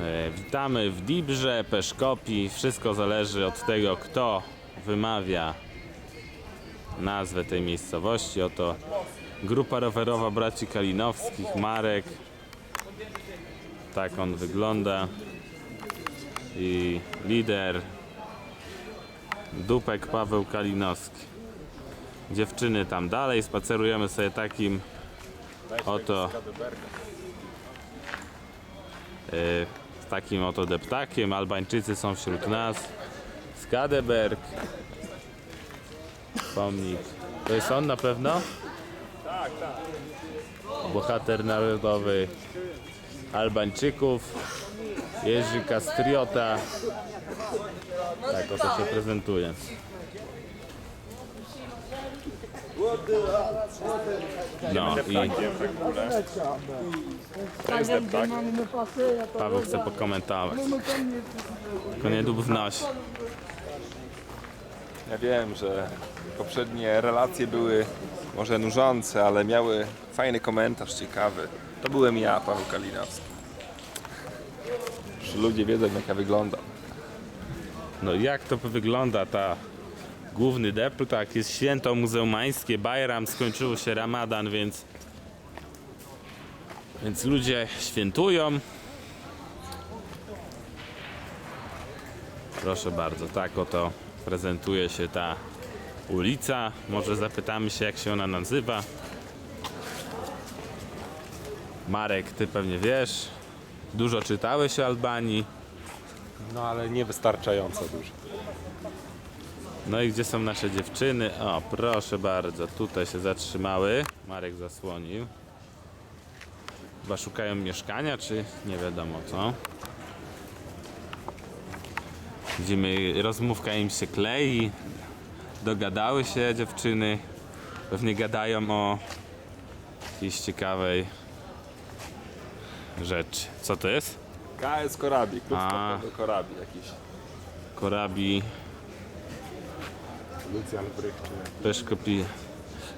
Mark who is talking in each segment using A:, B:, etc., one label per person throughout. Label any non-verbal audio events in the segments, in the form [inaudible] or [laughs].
A: E, Witamy w Dibrze, Peszkopi. Wszystko zależy od tego, kto wymawia nazwę tej miejscowości. Oto grupa rowerowa braci Kalinowskich, Marek. Tak on wygląda. I lider Dupek Paweł Kalinowski. Dziewczyny tam dalej, spacerujemy sobie takim oto z takim oto deptakiem. Albańczycy są wśród nas. Skadeberg. Pomnik. To jest on na pewno?
B: Tak, tak.
A: Bohater narodowy Albańczyków. Jerzy Kastriota. Tak oto się prezentuje. No i
B: To jest deptak.
A: Paweł chce pokomentować. Tylko nie dób w.
B: Ja wiem, że poprzednie relacje były może nużące, ale miały fajny komentarz, ciekawy. To byłem ja, Paweł Kalinowski. Już ludzie wiedzą, jak ja wyglądam.
A: No jak to wygląda ta główny deptak? Jest święto muzułmańskie, Bajram, skończył się Ramadan, więc więc ludzie świętują. Proszę bardzo, tak oto prezentuje się ta ulica. Może zapytamy się, jak się ona nazywa. Marek, ty pewnie wiesz. Dużo czytałeś o Albanii.
C: No ale niewystarczająco dużo.
A: No i gdzie są nasze dziewczyny? O, proszę bardzo, tutaj się zatrzymały. Marek zasłonił. Chyba szukają mieszkania, czy nie wiadomo co. Widzimy, rozmówka im się klei. Dogadały się dziewczyny. Pewnie gadają o jakiejś ciekawej rzeczy. Co to jest?
B: KS Korabi, klub
A: A.
B: sportowy Korabi jakiś.
A: Korabi,
C: Lucjan Brychczy.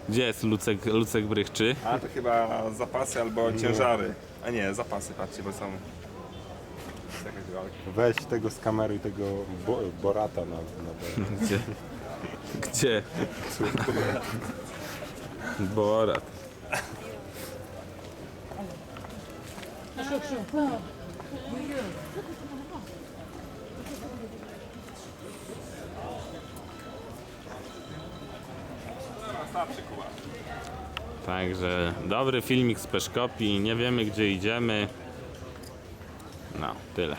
A: Gdzie jest Lucek, Lucek Brychczy?
B: A to chyba zapasy albo ciężary. A nie, zapasy, patrzcie, bo są... Jest jakaś walka.
C: Weź tego z kamery i tego bo, Borata na, na [laughs]
A: Gdzie? Gdzie? Borat. Także dobry filmik z Peszkopi. Nie wiemy gdzie idziemy. No, tyle.